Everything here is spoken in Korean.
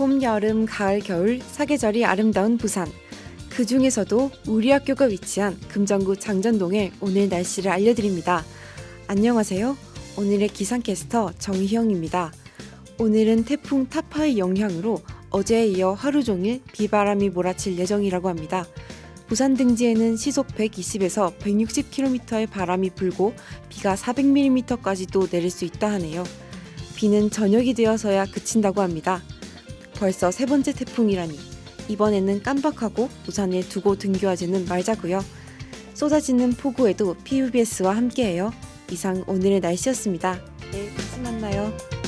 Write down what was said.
봄, 여름, 가을, 겨울 사계절이 아름다운 부산. 그 중에서도 우리 학교가 위치한 금정구 장전동의 오늘 날씨를 알려드립니다. 안녕하세요. 오늘의 기상캐스터 정희영입니다. 오늘은 태풍 타파의 영향으로 어제에 이어 하루 종일 비바람이 몰아칠 예정이라고 합니다. 부산 등지에는 시속 120에서 160km의 바람이 불고 비가 400mm까지도 내릴 수 있다 하네요. 비는 저녁이 되어서야 그친다고 합니다. 벌써 세 번째 태풍이라니 이번에는 깜박하고 부산에 두고 등교하지는 말자고요. 쏟아지는 폭우에도 PUBS와 함께해요. 이상 오늘의 날씨였습니다. 내일 다시 만나요.